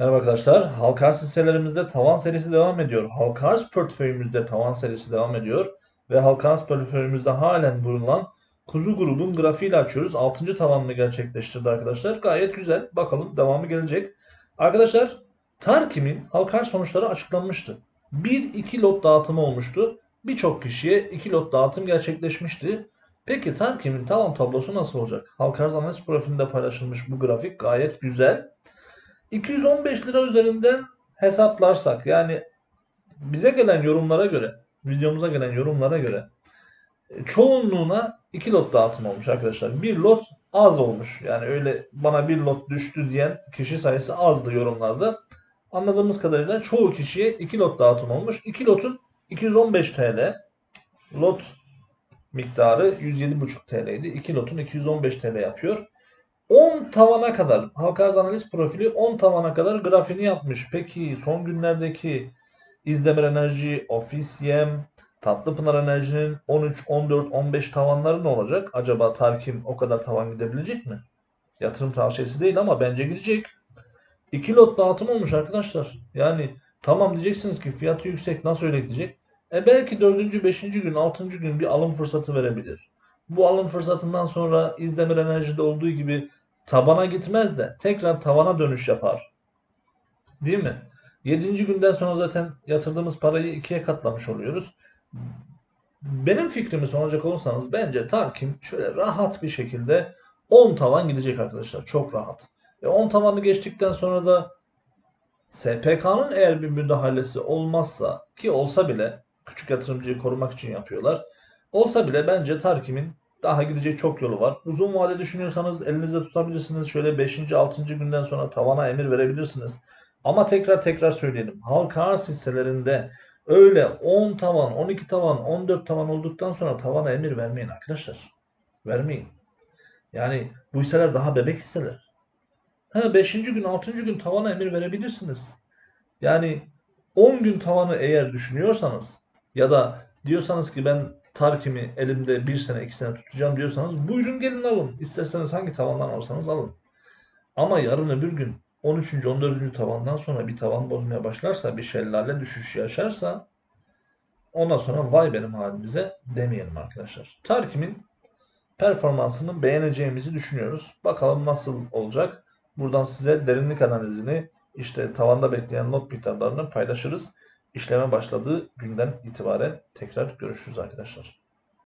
Merhaba arkadaşlar. Halka arz hisselerimizde tavan serisi devam ediyor. Halka arz portföyümüzde tavan serisi devam ediyor. Ve halka arz portföyümüzde halen bulunan Kuzu grubun grafiğiyle açıyoruz. 6. tavanını gerçekleştirdi arkadaşlar. Gayet güzel. Bakalım devamı gelecek. Arkadaşlar Tarkim'in halka arz sonuçları açıklanmıştı. 1-2 lot dağıtımı olmuştu. Birçok kişiye 2 lot dağıtım gerçekleşmişti. Peki Tarkim'in tavan tablosu nasıl olacak? Halka arz analiz profilinde paylaşılmış bu grafik gayet güzel. 215 lira üzerinden hesaplarsak yani bize gelen yorumlara göre, videomuza gelen yorumlara göre e, çoğunluğuna 2 lot dağıtım olmuş arkadaşlar. Bir lot az olmuş. Yani öyle bana bir lot düştü diyen kişi sayısı azdı yorumlarda. Anladığımız kadarıyla çoğu kişiye 2 lot dağıtım olmuş. 2 lotun 215 TL. Lot miktarı 107,5 TL'ydi. 2 lotun 215 TL yapıyor. 10 tavana kadar halka arz analiz profili 10 tavana kadar grafiğini yapmış. Peki son günlerdeki İzdemir Enerji, Ofis Yem, Tatlıpınar Enerji'nin 13, 14, 15 tavanları ne olacak? Acaba Tarkim o kadar tavan gidebilecek mi? Yatırım tavsiyesi değil ama bence gidecek. 2 lot dağıtım olmuş arkadaşlar. Yani tamam diyeceksiniz ki fiyatı yüksek nasıl öyle gidecek? E belki 4. 5. gün 6. gün bir alım fırsatı verebilir. Bu alım fırsatından sonra İzdemir Enerji'de olduğu gibi tabana gitmez de tekrar tavana dönüş yapar. Değil mi? 7. günden sonra zaten yatırdığımız parayı ikiye katlamış oluyoruz. Benim fikrimi soracak olursanız bence Tarkim şöyle rahat bir şekilde 10 tavan gidecek arkadaşlar. Çok rahat. E 10 tavanı geçtikten sonra da SPK'nın eğer bir müdahalesi olmazsa ki olsa bile küçük yatırımcıyı korumak için yapıyorlar. Olsa bile bence Tarkim'in daha gidecek çok yolu var. Uzun vade düşünüyorsanız elinizde tutabilirsiniz. Şöyle 5. 6. günden sonra tavana emir verebilirsiniz. Ama tekrar tekrar söyleyelim. Halka arz hisselerinde öyle 10 tavan, 12 tavan, 14 tavan olduktan sonra tavana emir vermeyin arkadaşlar. Vermeyin. Yani bu hisseler daha bebek hisseler. Ha 5. gün 6. gün tavana emir verebilirsiniz. Yani 10 gün tavanı eğer düşünüyorsanız ya da diyorsanız ki ben Tarkim'i elimde bir sene iki sene tutacağım diyorsanız buyurun gelin alın. İsterseniz hangi tavandan alırsanız alın. Ama yarın öbür gün 13. 14. tavandan sonra bir tavan bozmaya başlarsa bir şelale düşüş yaşarsa ondan sonra vay benim halimize demeyelim arkadaşlar. Tarkim'in performansını beğeneceğimizi düşünüyoruz. Bakalım nasıl olacak. Buradan size derinlik analizini işte tavanda bekleyen not miktarlarını paylaşırız işleme başladığı günden itibaren tekrar görüşürüz arkadaşlar.